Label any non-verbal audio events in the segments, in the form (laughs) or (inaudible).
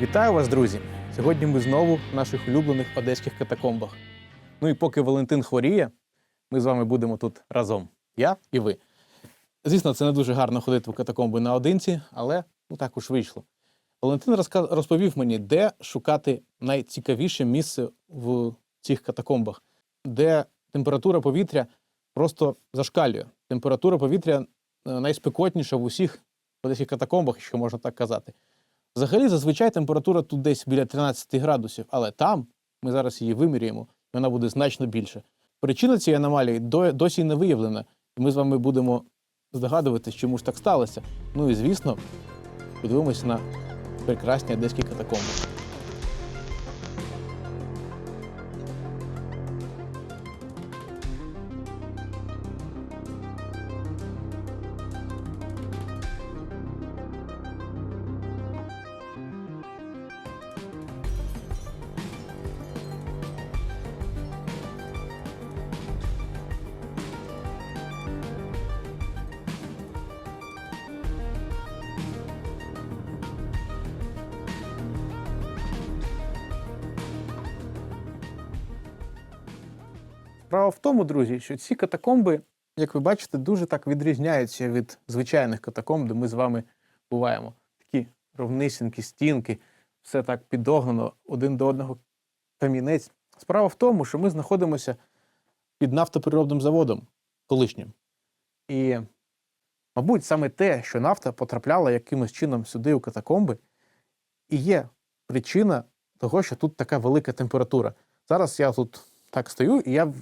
Вітаю вас, друзі! Сьогодні ми знову в наших улюблених одеських катакомбах. Ну і поки Валентин хворіє, ми з вами будемо тут разом. Я і ви. Звісно, це не дуже гарно ходити в катакомби наодинці, але ну так уж вийшло. Валентин розповів мені, де шукати найцікавіше місце в цих катакомбах, де температура повітря просто зашкалює. Температура повітря е, найспекотніша в усіх одеських катакомбах, якщо можна так казати. Взагалі, зазвичай температура тут десь біля 13 градусів, але там ми зараз її вимірюємо, і вона буде значно більше. Причина цієї аномалії до- досі не виявлена, і ми з вами будемо здогадуватись, чому ж так сталося. Ну і звісно, подивимось на прекрасні одеські катакомби. Справа в тому, друзі, що ці катакомби, як ви бачите, дуже так відрізняються від звичайних катакомб, де ми з вами буваємо. Такі ровнисінькі стінки, все так підогнано один до одного камінець. Справа в тому, що ми знаходимося під нафтопереробним заводом колишнім. І, мабуть, саме те, що нафта потрапляла якимось чином сюди у катакомби, і є причина того, що тут така велика температура. Зараз я тут так стою, і я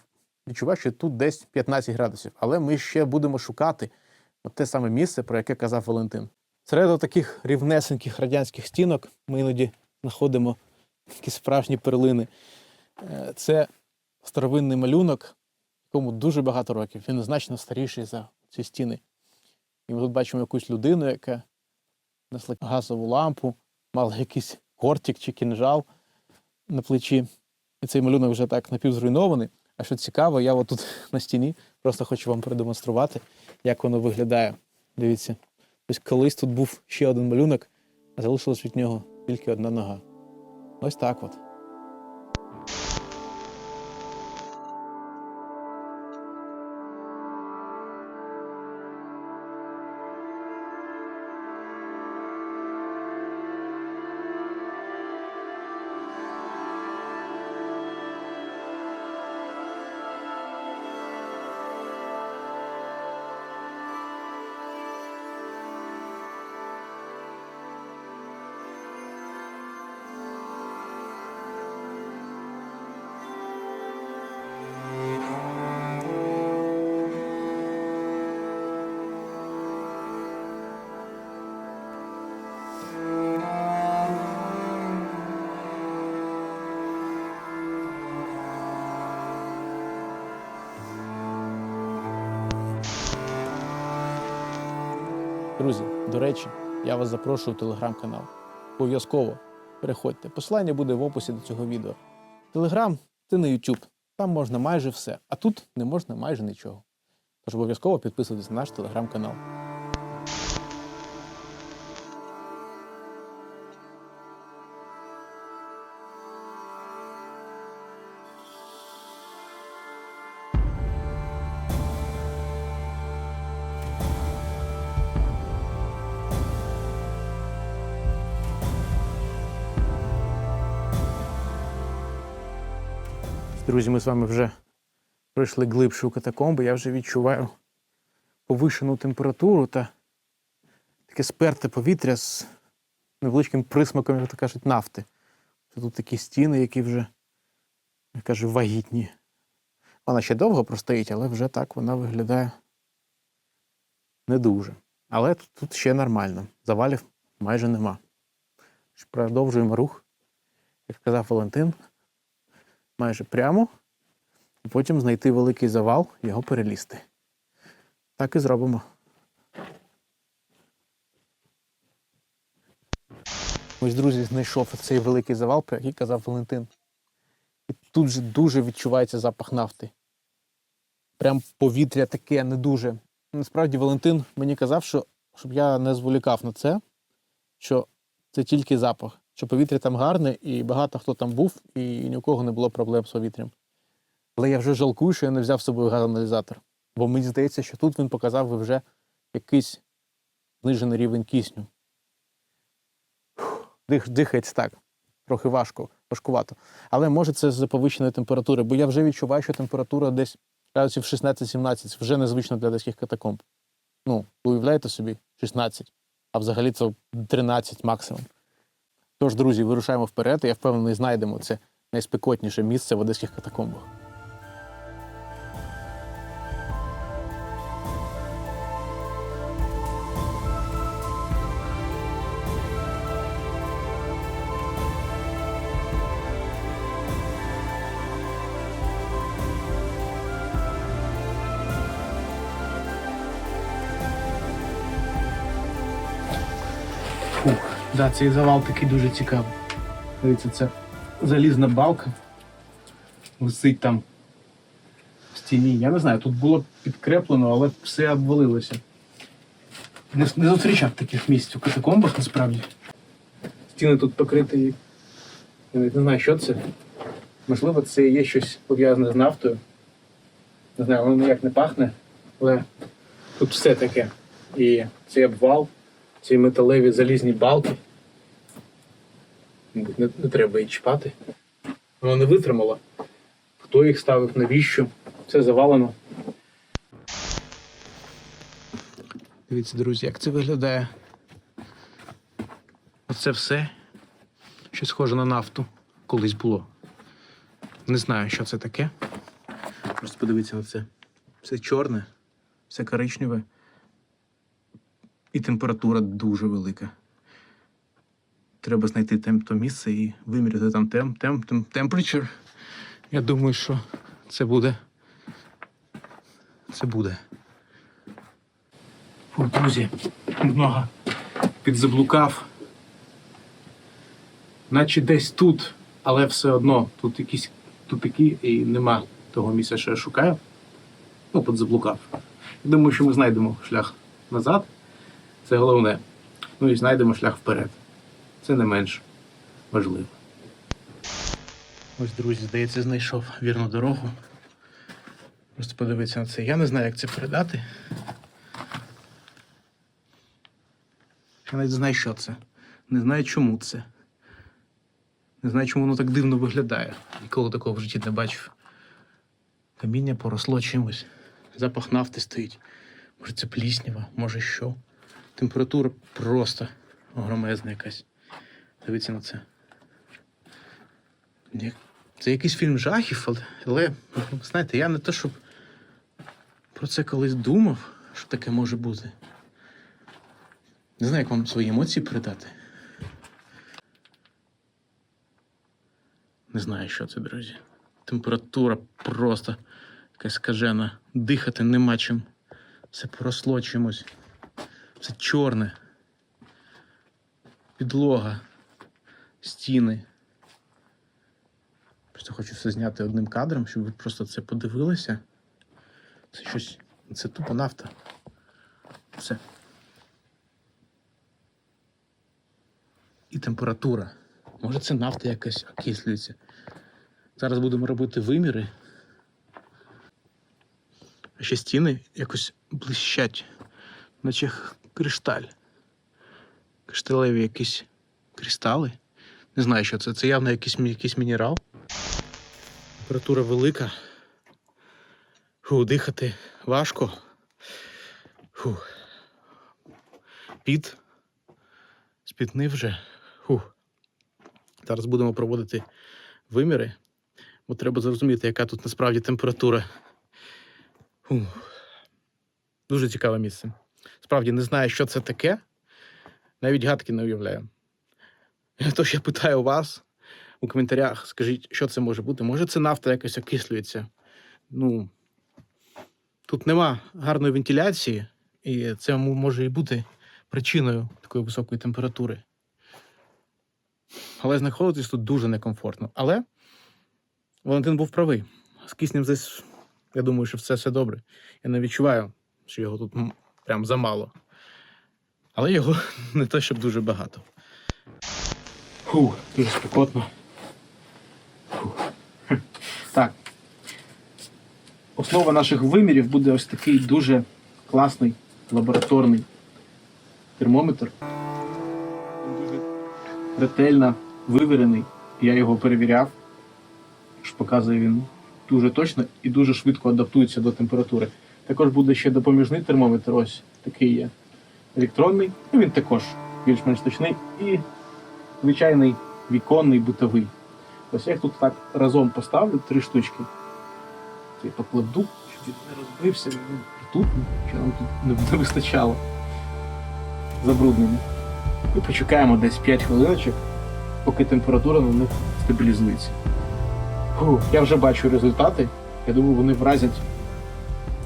відчуваю, що тут десь 15 градусів. Але ми ще будемо шукати от те саме місце, про яке казав Валентин. Серед таких рівнесеньких радянських стінок ми іноді знаходимо такі справжні перлини. Е, Це старовинний малюнок, якому дуже багато років. Він значно старіший за ці стіни. І ми тут бачимо якусь людину, яка несла газову лампу, мала якийсь гортик чи кінжал на плечі. І цей малюнок вже так напівзруйнований. А що цікаво, я отут (laughs) на стіні просто хочу вам продемонструвати, як воно виглядає. Дивіться, ось колись тут був ще один малюнок, а залишилась від нього тільки одна нога. Ось так от. Друзі, до речі, я вас запрошую в телеграм-канал. Обов'язково переходьте. Посилання буде в описі до цього відео. Телеграм це не YouTube. Там можна майже все, а тут не можна майже нічого. Тож обов'язково підписуйтесь на наш телеграм-канал. Друзі, ми з вами вже пройшли глибше у катакомби. Я вже відчуваю повишену температуру та таке сперте повітря з невеличким присмаком, як то кажуть, нафти. Тут такі стіни, які вже, я кажу, вагітні. Вона ще довго простоїть, але вже так вона виглядає не дуже. Але тут, ще нормально. Завалів майже нема. Продовжуємо рух. Як казав Валентин, майже прямо, і потім знайти великий завал, його перелізти. Так і зробимо. Ось, друзі, знайшов цей великий завал, про який казав Валентин. І тут же дуже відчувається запах нафти. Прям повітря таке не дуже. Насправді, Валентин мені казав, що щоб я не зволікав на це, що це тільки запах. Що повітря там гарне, і багато хто там був, і ні у кого не було проблем з повітрям. Але я вже жалкую, що я не взяв з собою газоаналізатор. Бо мені здається, що тут він показав би вже якийсь знижений рівень кисню. Дих, дихається так, трохи важко, важкувато. Але може це з-за повищеної температури, бо я вже відчуваю, що температура десь градусів 16-17, вже незвично для одеських катакомб. Ну, уявляєте собі, 16, а взагалі це 13 максимум. Тож, друзі, вирушаємо вперед, я впевнений, знайдемо це найспекотніше місце в одеських катакомбах. Да, цей завал такий дуже цікавий. Дивіться, це залізна балка. Висить там в стіні. Я не знаю, тут було підкреплено, але все обвалилося. Не, не зустрічав таких місць у катакомбах насправді. Стіни тут покриті. Я не знаю, що це. Можливо, це є щось пов'язане з нафтою. Не знаю, воно ніяк не пахне, але тут все таке. І цей обвал, ці металеві залізні балки. Не, не треба її чіпати. Воно не витримало. Хто їх ставив, навіщо? Все завалено. Дивіться, друзі, як це виглядає. Оце все, що схоже на нафту, колись було. Не знаю, що це таке. Просто подивіться на це. Все чорне, все коричневе. І температура дуже велика. Треба знайти тем, то місце і виміряти там тем, тем, тем, temperature. Я думаю, що це буде. Це буде. Фу, друзі, много підзаблукав. Наче десь тут, але все одно тут якісь тупики і нема того місця, що я шукаю. Ну, підзаблукав. Думаю, що ми знайдемо шлях назад. Це головне. Ну і знайдемо шлях вперед. Це не менш важливо. Ось, друзі, здається, знайшов вірну дорогу. Просто подивитися на це. Я не знаю, як це передати. Я навіть знаю, що це. Не знаю, чому це. Не знаю, чому воно так дивно виглядає. Ніколи такого в житті не бачив. Каміння поросло чимось. Запах нафти стоїть. Може, це пліснява, може що. Температура просто огромезна якась. Дивіться на це. Це якийсь фільм жахів, але, знаєте, я не те, щоб про це колись думав, що таке може бути. Не знаю, як вам свої емоції передати. Не знаю, що це, друзі. Температура просто якась скажена. Дихати нема чим. Все поросло чимось. Все чорне. Підлога, стіни. Просто хочу все зняти одним кадром, щоб ви просто це подивилися. Це щось. Це тупо нафта. Все. І температура. Може, це нафта якась окислюється. Зараз будемо робити виміри. А ще стіни якось блищать, наче кришталь. Кришталеві якісь кристали. Не знаю, що це. Це явно якийсь, якийсь мінерал. Температура велика. Фу, дихати важко. Фу. Піт. Спітнив вже. Фу. Зараз будемо проводити виміри, бо треба зрозуміти, яка тут насправді температура. Фу. Дуже цікаве місце. Справді не знаю, що це таке. Навіть гадки не уявляю. (laughs) Тож я питаю вас у коментарях, скажіть, що це може бути. Може, це нафта якось окислюється. Ну, тут нема гарної вентиляції, і це може і бути причиною такої високої температури. Але знаходитись тут дуже некомфортно. Але Валентин був правий. З киснем здесь, я думаю, що все, все добре. Я не відчуваю, що його тут прям замало. Але його (laughs) не те, щоб дуже багато. Фу, дуже спекотно. Фу. Так. Основа наших вимірів буде ось такий дуже класний лабораторний термометр. Ретельно вивірений. Я його перевіряв. Що показує він дуже точно і дуже швидко адаптується до температури. Також буде ще допоміжний термометр, ось такий є електронний. Ну, він також більш-менш точний. І звичайний віконний бутовий. Ось я їх тут так разом поставлю, три штучки. Це покладу, щоб він не розбився, тут, що нам тут не вистачало. Забруднення. І почекаємо десь 5 хвилиночок, поки температура на них стабілізується. Фу, я вже бачу результати. Я думаю, вони вразять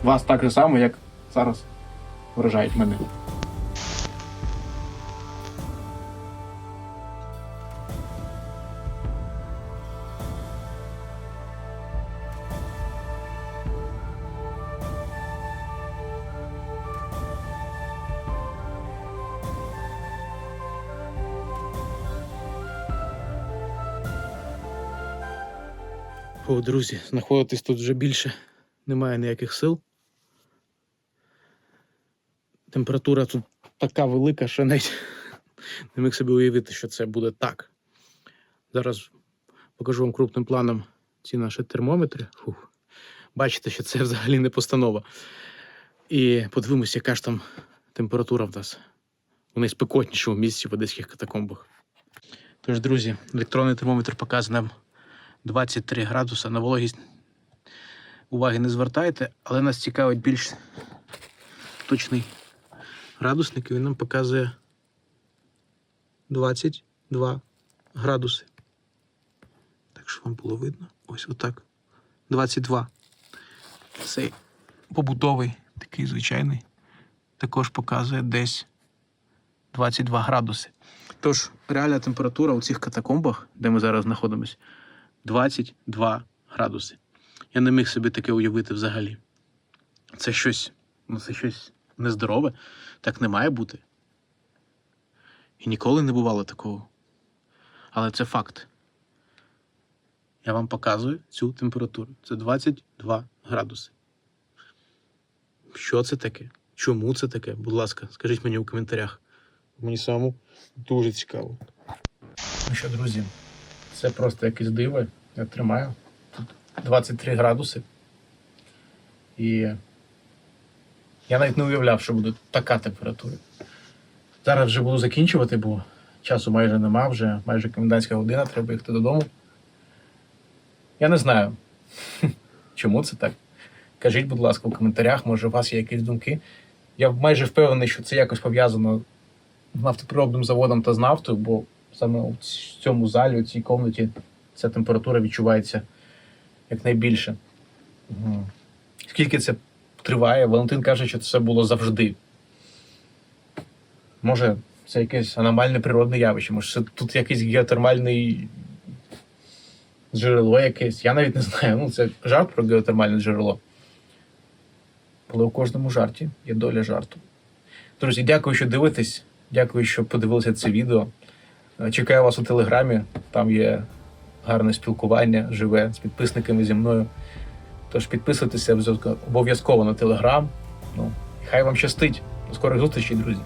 вас так же само, як зараз вражають мене. О, друзі, знаходитись тут вже більше немає ніяких сил. Температура тут така велика, що навіть не міг собі уявити, що це буде так. Зараз покажу вам крупним планом ці наші термометри. Фух. Бачите, що це взагалі не постанова. І подивимося, яка ж там температура в нас у найспекотнішому місці в одеських катакомбах. Тож, друзі, електронний термометр показує нам 23 градуса на вологість. Уваги не звертайте, але нас цікавить більш точний градусник, і він нам показує 22 градуси. Так що вам було видно? Ось отак. 22. Цей побутовий, такий звичайний, також показує десь 22 градуси. Тож, реальна температура у цих катакомбах, де ми зараз знаходимося, 22 градуси. Я не міг собі таке уявити взагалі. Це щось, ну це щось нездорове. Так не має бути. І ніколи не бувало такого. Але це факт. Я вам показую цю температуру. Це 22 градуси. Що це таке? Чому це таке? Будь ласка, скажіть мені у коментарях. Мені самому дуже цікаво. Ну що, друзі, це просто якесь диво. Я тримаю. Тут 23 градуси. І я навіть не уявляв, що буде така температура. Зараз вже буду закінчувати, бо часу майже нема, вже майже комендантська година, треба їхати додому. Я не знаю, (laughs) чому це так. Кажіть, будь ласка, у коментарях, може, у вас є якісь думки. Я майже впевнений, що це якось пов'язано з нафтоприробним заводом та з нафтою, бо саме у цьому залі, у цій кімнаті, ця температура відчувається якнайбільше. Мгм. Скільки це триває? Валентин каже, що це було завжди. Може, це якесь аномальне природне явище, може, це тут якийсь геотермальний джерело якесь. Я навіть не знаю. Ну, це жарт про геотермальне джерело. Але у кожному жарті є доля жарту. Друзі, дякую, що дивитесь. Дякую, що подивилися це відео. Е, Чекаю вас у телеграмі. Там є гарне спілкування, живе з підписниками зі мною. Тож підписуйтеся обов'язково на телеграм. Ну, хай вам щастить. До скорих зустрічей, друзі.